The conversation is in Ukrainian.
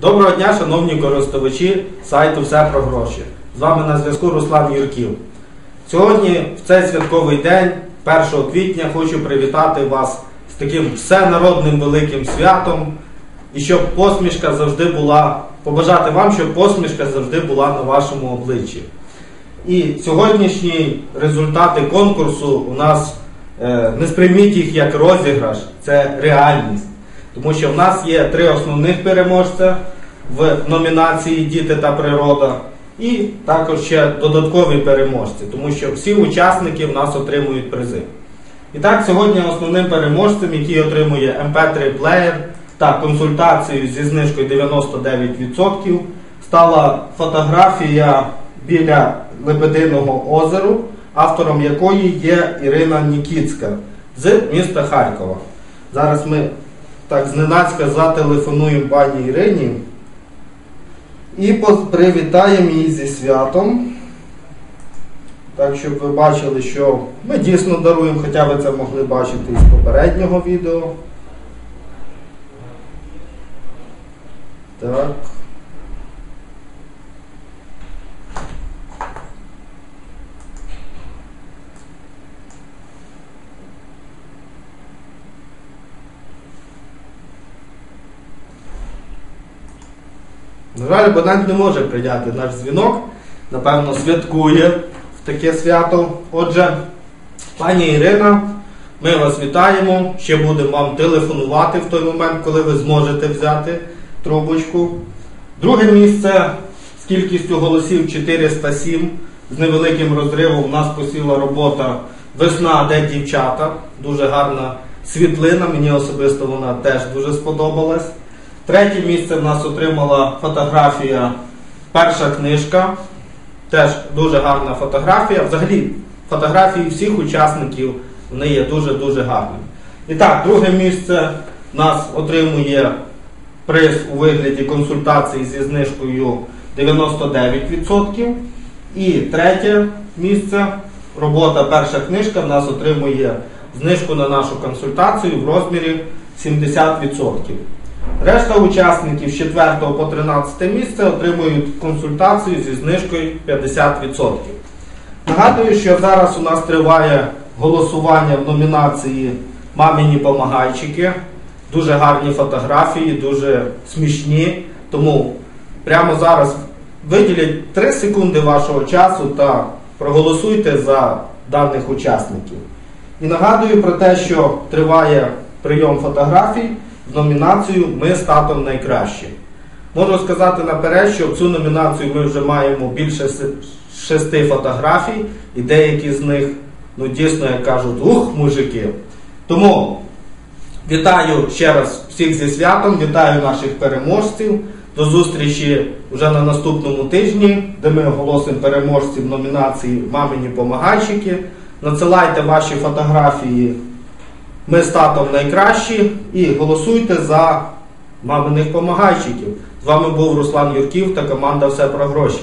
Доброго дня, шановні користувачі сайту Все про гроші. З вами на зв'язку Руслан Юрків. Сьогодні, в цей святковий день, 1 квітня, хочу привітати вас з таким всенародним великим святом. І щоб посмішка завжди була, побажати вам, щоб посмішка завжди була на вашому обличчі. І сьогоднішні результати конкурсу у нас е, не сприйміть їх як розіграш, це реальність. Тому що в нас є три основних переможця в номінації Діти та природа, і також ще додаткові переможці, тому що всі учасники в нас отримують призи. І так, сьогодні основним переможцем, який отримує MP3 плеєр та консультацію зі знижкою 99%, стала фотографія біля Лебединого озеру, автором якої є Ірина Нікіцька з міста Харкова. Зараз ми так зненацька зателефонуємо пані Ірині і привітаємо її зі святом. Так, щоб ви бачили, що ми дійсно даруємо, хоча ви це могли бачити із попереднього відео. Так. На жаль, абонент не може прийняти наш дзвінок. Напевно, святкує в таке свято. Отже, пані Ірина, ми вас вітаємо. Ще будемо вам телефонувати в той момент, коли ви зможете взяти трубочку. Друге місце з кількістю голосів 407. З невеликим розривом у нас посіла робота Весна, де дівчата. Дуже гарна світлина. Мені особисто вона теж дуже сподобалась. Третє місце в нас отримала фотографія Перша книжка. Теж дуже гарна фотографія. Взагалі, фотографії всіх учасників вони є дуже-дуже гарними. І так, друге місце нас отримує приз у вигляді консультації зі знижкою 99%. І третє місце, робота перша книжка, в нас отримує знижку на нашу консультацію в розмірі 70%. Решта учасників з 4 по 13 місце отримують консультацію зі знижкою 50%. Нагадую, що зараз у нас триває голосування в номінації Мамині помагайчики. Дуже гарні фотографії, дуже смішні. Тому прямо зараз виділіть 3 секунди вашого часу та проголосуйте за даних учасників. І нагадую про те, що триває прийом фотографій в номінацію Ми з татом найкращі. Можу сказати наперед, що в цю номінацію ми вже маємо більше шести фотографій, і деякі з них, ну дійсно, як кажуть, ух, мужики. Тому вітаю ще раз всіх зі святом, вітаю наших переможців. До зустрічі вже на наступному тижні, де ми оголосимо переможців номінації Мамині помагайчики. Надсилайте ваші фотографії ми з татом найкращі і голосуйте за маминих помагайчиків. З вами був Руслан Юрків та команда Все про гроші.